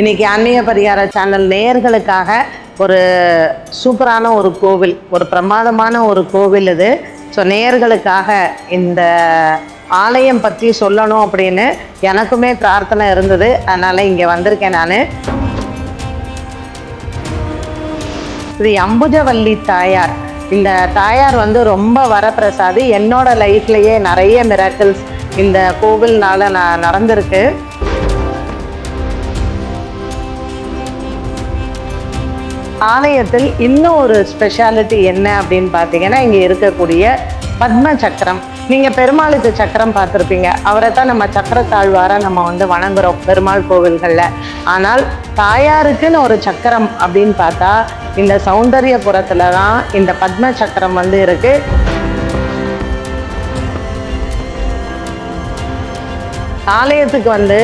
இன்னைக்கு ஆன்மீக பரிகார சேனல் நேயர்களுக்காக ஒரு சூப்பரான ஒரு கோவில் ஒரு பிரமாதமான ஒரு கோவில் இது. ஸோ நேயர்களுக்காக இந்த ஆலயம் பற்றி சொல்லணும் அப்படின்னு எனக்குமே பிரார்த்தனை இருந்தது. அதனால் இங்கே வந்திருக்கேன் நான். ஸ்ரீ அம்புஜவல்லி தாயார். இந்த தாயார் வந்து ரொம்ப வரப்பிரசாதி. என்னோட லைஃப்லயே நிறைய மிராக்கிள்ஸ் இந்த கோவில்னால நான் நடந்திருக்கு. ஆலயத்தில் இன்னும் ஒரு ஸ்பெஷாலிட்டி என்ன அப்படின்னு பார்த்தீங்கன்னா இங்கே இருக்கக்கூடிய பத்ம சக்கரம். நீங்கள் பெருமாளுக்கு சக்கரம் பார்த்துருப்பீங்க. அவரை தான் நம்ம சக்கரத்தாழ்வார நம்ம வந்து வணங்குறோம் பெருமாள் கோவில்களில். ஆனால் தாயாருக்குன்னு ஒரு சக்கரம் அப்படின்னு பார்த்தா இந்த சௌந்தரியபுரத்தில் தான் இந்த பத்ம சக்கரம் வந்து இருக்குது ஆலயத்துக்கு வந்து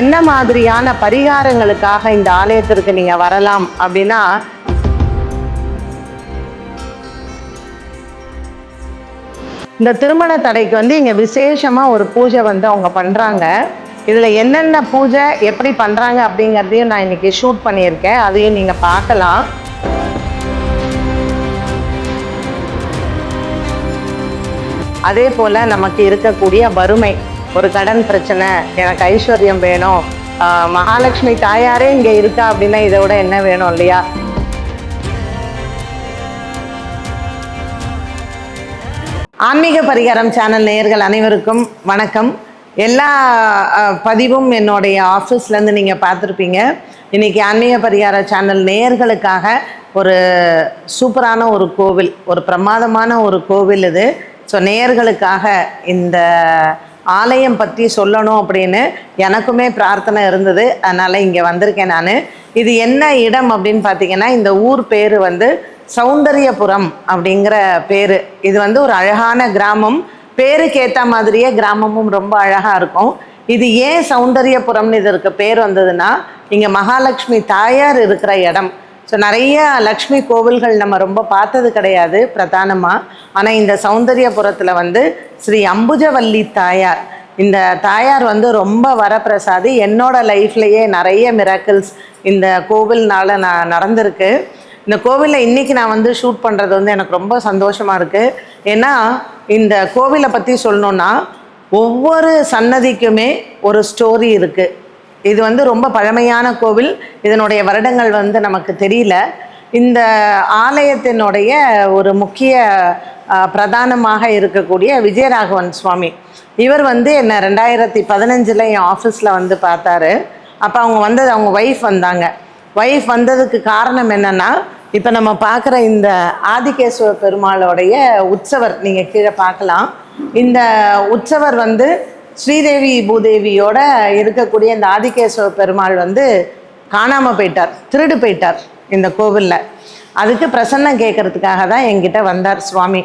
என்ன மாதிரியான பரிகாரங்களுக்காக இந்த ஆலயத்திற்கு நீங்கள் வரலாம் அப்படின்னா இந்த திருமண தடைக்கு வந்து இங்கே விசேஷமாக ஒரு பூஜை வந்து அவங்க பண்ணுறாங்க இதில் என்னென்ன பூஜை எப்படி பண்ணுறாங்க அப்படிங்கிறதையும் நான் இன்னைக்கு ஷூட் பண்ணியிருக்கேன். அதையும் நீங்கள் பார்க்கலாம். அதே போல் நமக்கு இருக்கக்கூடிய வறுமை. ஒரு கடன் பிரச்சனை எனக்கு ஐஸ்வர்யம் வேணும். மகாலட்சுமி தாயாரே இங்கே இருக்கா அப்படின்னா இதை விட என்ன வேணும் இல்லையா? ஆன்மீக பரிகாரம் சேனல் நேயர்கள் அனைவருக்கும் வணக்கம். எல்லா பதிவும் என்னுடைய ஆஃபீஸ்லேருந்து நீங்கள் பார்த்துருப்பீங்க. இன்னைக்கு ஆன்மீக பரிகார சேனல் நேயர்களுக்காக ஒரு சூப்பரான ஒரு கோவில் ஒரு பிரமாதமான ஒரு கோவில் இது. ஸோ நேயர்களுக்காக இந்த ஆலயம் பற்றி சொல்லணும் அப்படின்னு எனக்குமே பிரார்த்தனை இருந்தது. அதனால் இங்கே வந்திருக்கேன் நான். இது என்ன இடம் அப்படின்னு பார்த்தீங்கன்னா இந்த ஊர் பேர் வந்து சௌந்தரியபுரம் அப்படிங்கிற பேர். இது வந்து ஒரு அழகான கிராமம். பேருக்கு ஏற்ற மாதிரியே கிராமமும் ரொம்ப அழகாக இருக்கும். இது ஏன் சௌந்தரியபுரம்னு இதற்கு பேர் வந்ததுன்னா இங்கே மகாலட்சுமி தாயார் இருக்கிற இடம். ஸோ நிறைய லக்ஷ்மி கோவில்கள் நம்ம ரொம்ப பார்த்தது கிடையாது பிரதானமாக ஆனால் இந்த சௌந்தரியபுரத்தில் வந்து ஸ்ரீ அம்புஜவல்லி தாயார். இந்த தாயார் வந்து ரொம்ப வரப்பிரசாதி. என்னோட லைஃப்லேயே நிறைய மிராக்கிள்ஸ் இந்த கோவில்னால நான் நடந்திருக்கு. இந்த கோவிலில் இன்றைக்கி நான் வந்து ஷூட் பண்ணுறது வந்து எனக்கு ரொம்ப சந்தோஷமாக இருக்குது ஏன்னா இந்த கோவிலை பற்றி சொல்லணுன்னா ஒவ்வொரு சன்னதிக்குமே ஒரு ஸ்டோரி இருக்குது இது வந்து ரொம்ப பழமையான கோவில். இதனுடைய வருடங்கள் வந்து நமக்கு தெரியல. இந்த ஆலயத்தினுடைய ஒரு முக்கிய பிரதானமாக இருக்கக்கூடிய விஜயராகவன் சுவாமி. இவர் வந்து என்ன ரெண்டாயிரத்தி பதினஞ்சில் என் ஆஃபீஸில் வந்து பார்த்தாரு. அப்போ அவங்க வந்தது அவங்க ஒய்ஃப் வந்தாங்க. ஒய்ஃப் வந்ததுக்கு காரணம் என்னென்னா இப்போ நம்ம பார்க்குற இந்த ஆதிகேஸ்வர பெருமாளோடைய உற்சவர் நீங்கள் கீழே பார்க்கலாம். இந்த உற்சவர் வந்து ஸ்ரீதேவி பூதேவியோட இருக்கக்கூடிய இந்த ஆதிகேஸ்வர பெருமாள் வந்து காணாமல் போயிட்டார் திருடு போயிட்டார் இந்த கோவிலில். அதுக்கு பிரசன்னம் கேட்கறதுக்காக தான் என்கிட்ட வந்தார் சுவாமி.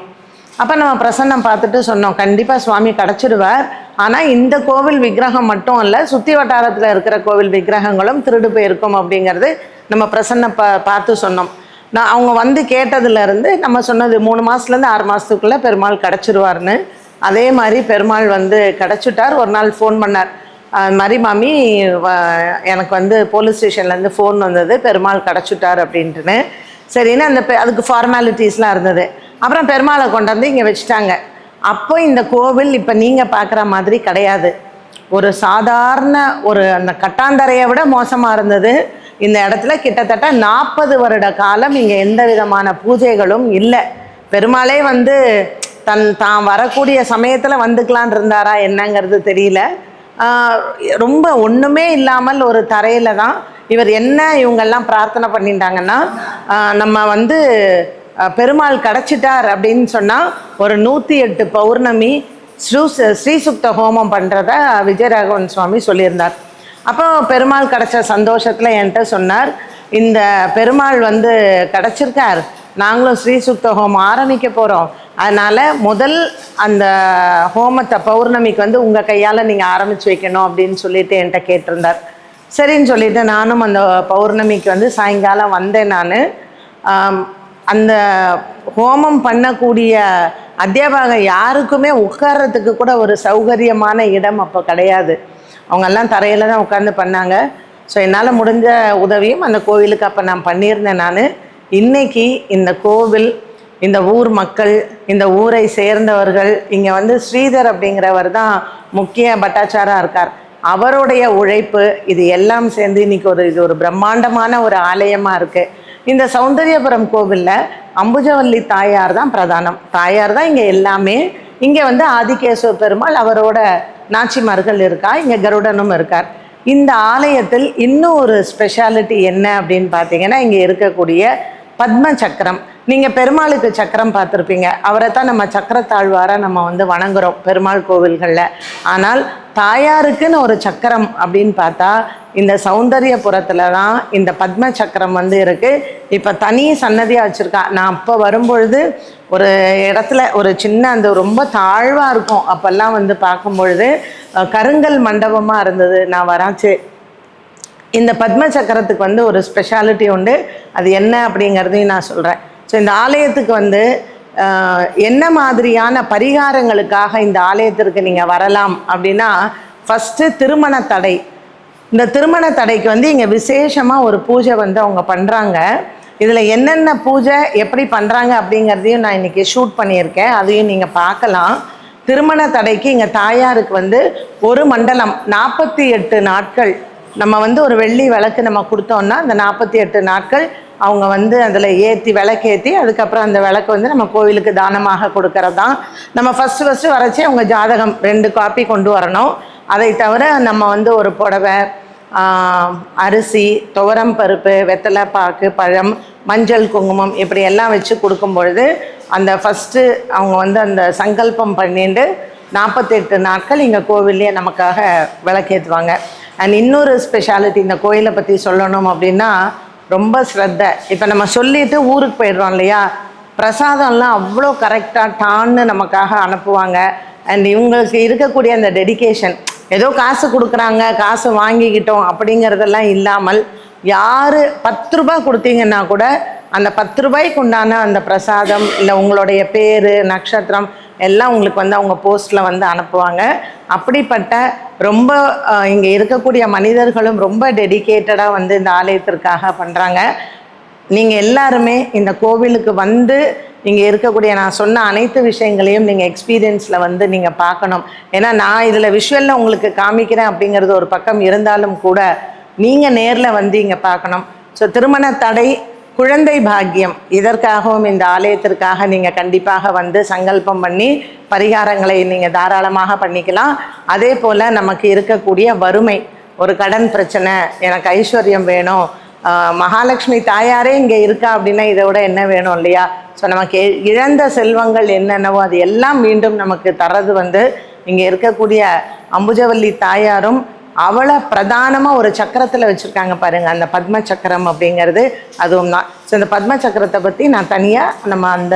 அப்போ நம்ம பிரசன்னம் பார்த்துட்டு சொன்னோம் கண்டிப்பாக சுவாமி கிடச்சிடுவார். ஆனால் இந்த கோவில் விக்கிரகம் மட்டும் இல்லை சுற்றி வட்டாரத்தில் இருக்கிற கோவில் விக்கிரகங்களும் திருடு போயிருக்கும் அப்படிங்கிறது நம்ம பிரசன்ன பா பார்த்து சொன்னோம். நான் அவங்க வந்து கேட்டதுலேருந்து நம்ம சொன்னது மூணு மாதத்துலேருந்து ஆறு மாதத்துக்குள்ளே பெருமாள் கிடச்சிருவார்னு அதே மாதிரி பெருமாள் வந்து கிடச்சிட்டார். ஒரு நாள் ஃபோன் பண்ணார். அது மாதிரி மாமி வ- எனக்கு வந்து போலீஸ் ஸ்டேஷன்லேருந்து ஃபோன் வந்தது. பெருமாள் கிடச்சிட்டார் அப்படின்ட்டுன்னு. சரின்னு அந்த பெ- அதுக்கு ஃபார்மாலிட்டிஸ்லாம் இருந்தது. அப்புறம் பெருமாளை கொண்டு வந்து இங்கே வச்சுட்டாங்க. அப்போ இந்த கோவில் இப்போ நீங்கள் பார்க்குற மாதிரி கிடையாது. ஒரு சாதாரண ஒரு அந்த கட்டாந்தரையை விட மோசமாக இருந்தது. இந்த இடத்துல கிட்டத்தட்ட நாற்பது வருட காலம் இங்கே எந்த விதமான பூஜைகளும் இல்லை. பெருமாளே வந்து தன் தான் வரக்கூடிய சமயத்தில் வந்துக்கலான் இருந்தாரா என்னங்கிறது தெரியல. ரொம்ப ஒன்றுமே இல்லாமல் ஒரு தரையில் தான் இவர் என்ன இவங்கெல்லாம் பிரார்த்தனை பண்ணிட்டாங்கன்னா நம்ம வந்து பெருமாள் கிடச்சிட்டார் அப்படின்னு சொன்னால் ஒரு நூற்றி எட்டு பௌர்ணமி ஸ்ரீ ஸ்ரீசுக்த ஹோமம் பண்ணுறத விஜயராகவன் சுவாமி சொல்லியிருந்தார். அப்போ பெருமாள் கிடச்ச சந்தோஷத்தில் என்கிட்ட சொன்னார் இந்த பெருமாள் வந்து கிடச்சிருக்கார் நாங்களும் ஸ்ரீசுக்த ஹோமம் ஆரம்பிக்க போகிறோம் அதனால் முதல் அந்த ஹோமத்தை பௌர்ணமிக்கு வந்து உங்கள் கையால் நீங்கள் ஆரம்பித்து வைக்கணும் அப்படின்னு சொல்லிட்டு என்கிட்ட கேட்டிருந்தார். சரின்னு சொல்லிட்டு நானும் அந்த பௌர்ணமிக்கு வந்து சாயங்காலம் வந்தேன் நான். அந்த ஹோமம் பண்ணக்கூடிய அத்தியாபகம் யாருக்குமே உட்கார்றதுக்கு கூட ஒரு சௌகரியமான இடம் அப்போ கிடையாது. அவங்கெல்லாம் தரையில் தான் உட்காந்து பண்ணாங்க. ஸோ என்னால் முடிஞ்ச உதவியும் அந்த கோவிலுக்கு அப்போ நான் பண்ணியிருந்தேன் நான். இன்னைக்கு இந்த கோவில் இந்த ஊர் மக்கள் இந்த ஊரை சேர்ந்தவர்கள் இங்கே வந்து ஸ்ரீதர் அப்படிங்கிறவர் தான் முக்கிய பட்டாச்சாரா இருக்கார். அவருடைய உழைப்பு இது எல்லாம் சேர்ந்து இன்னைக்கு ஒரு இது ஒரு பிரம்மாண்டமான ஒரு ஆலயமாக இருக்குது இந்த சௌந்தரியபுரம் கோவிலில் அம்புஜவல்லி தாயார் தான் பிரதானம். தாயார் தான் இங்கே எல்லாமே. இங்கே வந்து ஆதிகேசவ பெருமாள் அவரோட நாச்சிமார்கள் இருக்கா இங்கே கருடனும் இருக்கார். இந்த ஆலயத்தில் இன்னும் ஒரு ஸ்பெஷாலிட்டி என்ன அப்படின்னு பார்த்தீங்கன்னா இங்கே இருக்கக்கூடிய பத்ம சக்கரம் நீங்கள் பெருமாளுக்கு சக்கரம் பார்த்துருப்பீங்க. அவரை தான் நம்ம சக்கரத்தாழ்வாராக நம்ம வந்து வணங்குறோம் பெருமாள் கோவில்களில். ஆனால் தாயாருக்குன்னு ஒரு சக்கரம் அப்படின்னு பார்த்தா இந்த சௌந்தரியபுரத்தில் தான் இந்த பத்ம சக்கரம் வந்து இருக்குது இப்போ தனி சன்னதியாக வச்சுருக்கா. நான் அப்போ வரும்பொழுது ஒரு இடத்துல ஒரு சின்ன அந்த ரொம்ப தாழ்வாக இருக்கும். அப்போல்லாம் வந்து பார்க்கும்பொழுது கருங்கல் மண்டபமாக இருந்தது. நான் வராச்சு. இந்த பத்ம சக்கரத்துக்கு வந்து ஒரு ஸ்பெஷாலிட்டி உண்டு. அது என்ன அப்படிங்கிறதையும் நான் சொல்கிறேன் ஸோ இந்த ஆலயத்துக்கு வந்து என்ன மாதிரியான பரிகாரங்களுக்காக இந்த ஆலயத்திற்கு நீங்கள் வரலாம் அப்படின்னா ஃபஸ்ட்டு திருமண தடை. இந்த திருமண தடைக்கு வந்து இங்கே விசேஷமாக ஒரு பூஜை வந்து அவங்க பண்ணுறாங்க இதில் என்னென்ன பூஜை எப்படி பண்ணுறாங்க அப்படிங்கிறதையும் நான் இன்றைக்கி ஷூட் பண்ணியிருக்கேன். அதையும் நீங்கள் பார்க்கலாம். திருமண தடைக்கு இங்கே தாயாருக்கு வந்து ஒரு மண்டலம் நாற்பத்தி எட்டு நாட்கள் நம்ம வந்து ஒரு வெள்ளி விளக்கு நம்ம கொடுத்தோம்னா அந்த நாற்பத்தி எட்டு நாட்கள் அவங்க வந்து அதில் ஏற்றி விளக்கேற்றி அதுக்கப்புறம் அந்த விளக்கு வந்து நம்ம கோவிலுக்கு தானமாக கொடுக்கறது தான் நம்ம ஃபஸ்ட்டு ஃபஸ்ட்டு வரைச்சி அவங்க ஜாதகம் ரெண்டு காப்பி கொண்டு வரணும். அதை தவிர நம்ம வந்து ஒரு புடவை அரிசி துவரம் பருப்பு வெத்தலை பாக்கு பழம் மஞ்சள் குங்குமம் இப்படி எல்லாம் வச்சு கொடுக்கும் பொழுது அந்த ஃபஸ்ட்டு அவங்க வந்து அந்த சங்கல்பம் பண்ணிட்டு நாற்பத்தெட்டு நாட்கள் இங்கே கோவில்லையே நமக்காக விளக்கேற்றுவாங்க அண்ட் இன்னொரு ஸ்பெஷாலிட்டி இந்த கோயிலை பற்றி சொல்லணும் அப்படின்னா ரொம்ப ஸ்ரத்த. இப்போ நம்ம சொல்லிட்டு ஊருக்கு போயிடுறோம் இல்லையா? பிரசாதம்லாம் அவ்வளோ கரெக்டாக டான்னு நமக்காக அனுப்புவாங்க. அண்ட் இவங்களுக்கு இருக்கக்கூடிய அந்த டெடிகேஷன் ஏதோ காசு கொடுக்குறாங்க காசு வாங்கிக்கிட்டோம் அப்படிங்கிறதெல்லாம் இல்லாமல் யார் பத்து ரூபாய் கொடுத்தீங்கன்னா கூட அந்த பத்து ரூபாய்க்கு உண்டான அந்த பிரசாதம் இல்லை உங்களுடைய பேர் நட்சத்திரம் எல்லாம் உங்களுக்கு வந்து அவங்க போஸ்ட்டில் வந்து அனுப்புவாங்க. அப்படிப்பட்ட ரொம்ப இங்கே இருக்கக்கூடிய மனிதர்களும் ரொம்ப டெடிகேட்டடாக வந்து இந்த ஆலயத்திற்காக பண்ணுறாங்க நீங்கள் எல்லாருமே இந்த கோவிலுக்கு வந்து இங்கே இருக்கக்கூடிய நான் சொன்ன அனைத்து விஷயங்களையும் நீங்கள் எக்ஸ்பீரியன்ஸில் வந்து நீங்கள் பார்க்கணும். ஏன்னா நான் இதில் விஷுவலில் உங்களுக்கு காமிக்கிறேன் அப்படிங்கிறது ஒரு பக்கம் இருந்தாலும் கூட நீங்கள் நேரில் வந்து இங்கே பார்க்கணும். ஸோ திருமண தடை குழந்தை பாக்கியம். இதற்காகவும் இந்த ஆலயத்திற்காக நீங்கள் கண்டிப்பாக வந்து சங்கல்பம் பண்ணி பரிகாரங்களை நீங்கள் தாராளமாக பண்ணிக்கலாம். அதே போல் நமக்கு இருக்கக்கூடிய வறுமை ஒரு கடன் பிரச்சனை எனக்கு ஐஸ்வர்யம் வேணும் மகாலட்சுமி தாயாரே இங்கே இருக்கா அப்படின்னா இதை விட என்ன வேணும் இல்லையா? ஸோ நமக்கு இழந்த செல்வங்கள் என்னென்னவோ அது எல்லாம் மீண்டும் நமக்கு தர்றது வந்து இங்கே இருக்கக்கூடிய அம்புஜவல்லி தாயாரும் அவளை பிரதானமாக ஒரு சக்கரத்தில் வச்சுருக்காங்க பாருங்கள் அந்த பத்ம சக்கரம் அப்படிங்கிறது அதுவும் தான். ஸோ இந்த பத்ம சக்கரத்தை பற்றி நான் தனியாக நம்ம அந்த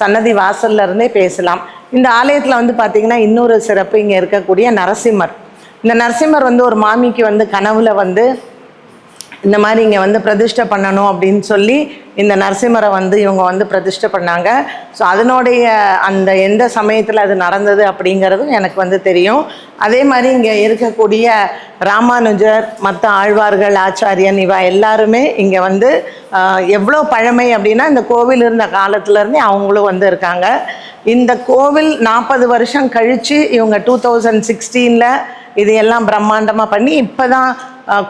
சன்னதி வாசல்ல இருந்தே பேசலாம். இந்த ஆலயத்தில் வந்து பார்த்திங்கன்னா இன்னொரு சிறப்பு இங்கே இருக்கக்கூடிய நரசிம்மர். இந்த நரசிம்மர் வந்து ஒரு மாமிக்கு வந்து கனவுல வந்து இந்த மாதிரி இங்கே வந்து பிரதிஷ்டை பண்ணணும் அப்படின்னு சொல்லி இந்த நரசிம்மரை வந்து இவங்க வந்து பிரதிஷ்டை பண்ணாங்க. ஸோ அதனுடைய அந்த எந்த சமயத்தில் அது நடந்தது அப்படிங்கிறதும் எனக்கு வந்து தெரியும். அதே மாதிரி இங்கே இருக்கக்கூடிய ராமானுஜர் மற்ற ஆழ்வார்கள் ஆச்சாரியன் இவா எல்லாருமே இங்கே வந்து எவ்வளோ பழமை அப்படின்னா இந்த கோவில் இருந்த காலத்துலேருந்தே அவங்களும் வந்து இருக்காங்க. இந்த கோவில் நாற்பது வருஷம் கழித்து இவங்க டூ தௌசண்ட் சிக்ஸ்டீனில் இது எல்லாம் பிரம்மாண்டமாக பண்ணி இப்போ தான்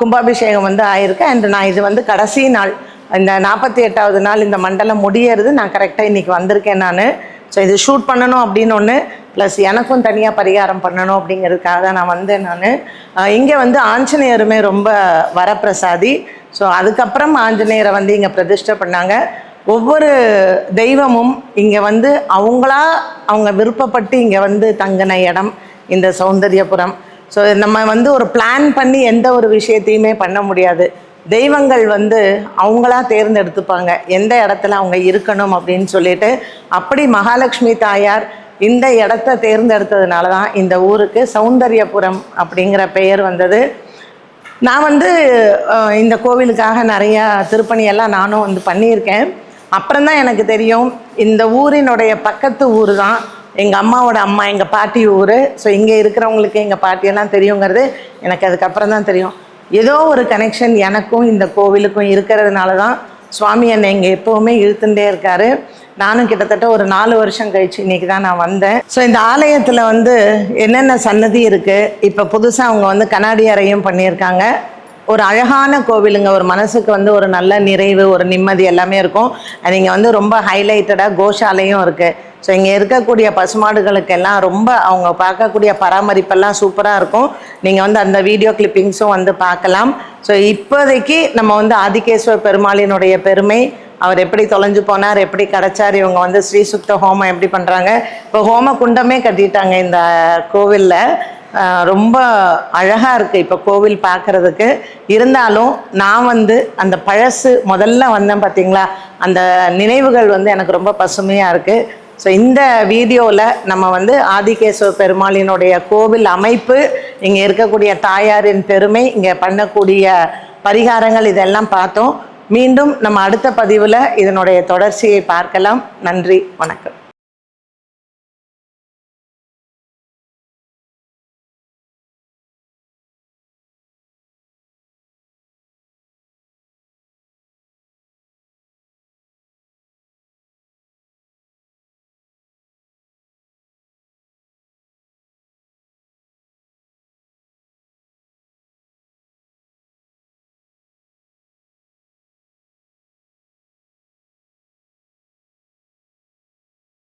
கும்பாபிஷேகம் வந்து ஆயிருக்கு அண்ட் நான் இது வந்து கடைசி நாள். இந்த நாற்பத்தி எட்டாவது நாள் இந்த மண்டலம் முடியறது நான் கரெக்டாக இன்றைக்கி வந்திருக்கேன் நான். ஸோ இது ஷூட் பண்ணணும் அப்படின்னு ஒன்று ப்ளஸ் எனக்கும் தனியாக பரிகாரம் பண்ணணும் அப்படிங்கிறதுக்காக தான் நான் வந்தேன் நான். இங்கே வந்து ஆஞ்சநேயருமே ரொம்ப வரப்பிரசாதி. ஸோ அதுக்கப்புறம் ஆஞ்சநேயரை வந்து இங்கே பிரதிஷ்டை பண்ணாங்க. ஒவ்வொரு தெய்வமும் இங்கே வந்து அவங்களா அவங்க விருப்பப்பட்டு இங்கே வந்து தங்கின இடம் இந்த சௌந்தர்யபுரம். ஸோ நம்ம வந்து ஒரு பிளான் பண்ணி எந்த ஒரு விஷயத்தையுமே பண்ண முடியாது. தெய்வங்கள் வந்து அவங்களா தேர்ந்தெடுத்துப்பாங்க. எந்த இடத்துல அவங்க இருக்கணும் அப்படின்னு சொல்லிட்டு அப்படி மகாலட்சுமி தாயார் இந்த இடத்த தேர்ந்தெடுத்ததுனால தான் இந்த ஊருக்கு சௌந்தர்யபுரம் அப்படிங்கிற பெயர் வந்தது. நான் வந்து இந்த கோவிலுக்காக நிறையா திருப்பணியெல்லாம் நானும் வந்து பண்ணியிருக்கேன். அப்புறம் தான் எனக்கு தெரியும் இந்த ஊரினுடைய பக்கத்து ஊர் தான் எங்கள் அம்மாவோட அம்மா எங்கள் பாட்டி ஊர். ஸோ இங்கே இருக்கிறவங்களுக்கு எங்கள் பாட்டியெல்லாம் தெரியுங்கிறது எனக்கு அதுக்கப்புறம் தான் தெரியும். ஏதோ ஒரு கனெக்ஷன் எனக்கும் இந்த கோவிலுக்கும் இருக்கிறதுனால தான் சுவாமி என்னை இங்கே எப்போவுமே இழுத்துட்டே இருக்காரு. நானும் கிட்டத்தட்ட ஒரு நாலு வருஷம் கழிச்சு இன்னைக்கு தான் நான் வந்தேன். ஸோ இந்த ஆலயத்தில் வந்து என்னென்ன சன்னதி இருக்குது இப்போ புதுசாக அவங்க வந்து கண்ணாடி அறையும் பண்ணியிருக்காங்க. ஒரு அழகான கோவிலுங்க. ஒரு மனசுக்கு வந்து ஒரு நல்ல நிறைவு ஒரு நிம்மதி எல்லாமே இருக்கும். அது இங்கே வந்து ரொம்ப ஹைலைட்டடாக கோஷாலையும் இருக்குது ஸோ இங்கே இருக்கக்கூடிய பசுமாடுகளுக்கெல்லாம் ரொம்ப அவங்க பார்க்கக்கூடிய பராமரிப்பெல்லாம் சூப்பராக இருக்கும். நீங்கள் வந்து அந்த வீடியோ கிளிப்பிங்ஸும் வந்து பார்க்கலாம். ஸோ இப்போதைக்கு நம்ம வந்து ஆதிகேஸ்வர பெருமாளினுடைய பெருமை அவர் எப்படி தொலைஞ்சு போனார் எப்படி கிடச்சார் இவங்க வந்து ஸ்ரீசுக்த ஹோமம் எப்படி பண்ணுறாங்க இப்போ ஹோம குண்டமே கட்டிட்டாங்க இந்த கோவிலில். ரொம்ப அழகாக இருக்குது இப்போ கோவில் பார்க்குறதுக்கு. இருந்தாலும் நான் வந்து அந்த பழசு முதல்ல வந்தேன் பார்த்தீங்களா? அந்த நினைவுகள் வந்து எனக்கு ரொம்ப பசுமையாக இருக்குது ஸோ இந்த வீடியோவில் நம்ம வந்து ஆதிகேஸ்வர பெருமாளினுடைய கோவில் அமைப்பு இங்கே இருக்கக்கூடிய தாயாரின் பெருமை இங்கே பண்ணக்கூடிய பரிகாரங்கள் இதெல்லாம் பார்த்தோம். மீண்டும் நம்ம அடுத்த பதிவில் இதனுடைய தொடர்ச்சியை பார்க்கலாம். நன்றி வணக்கம்.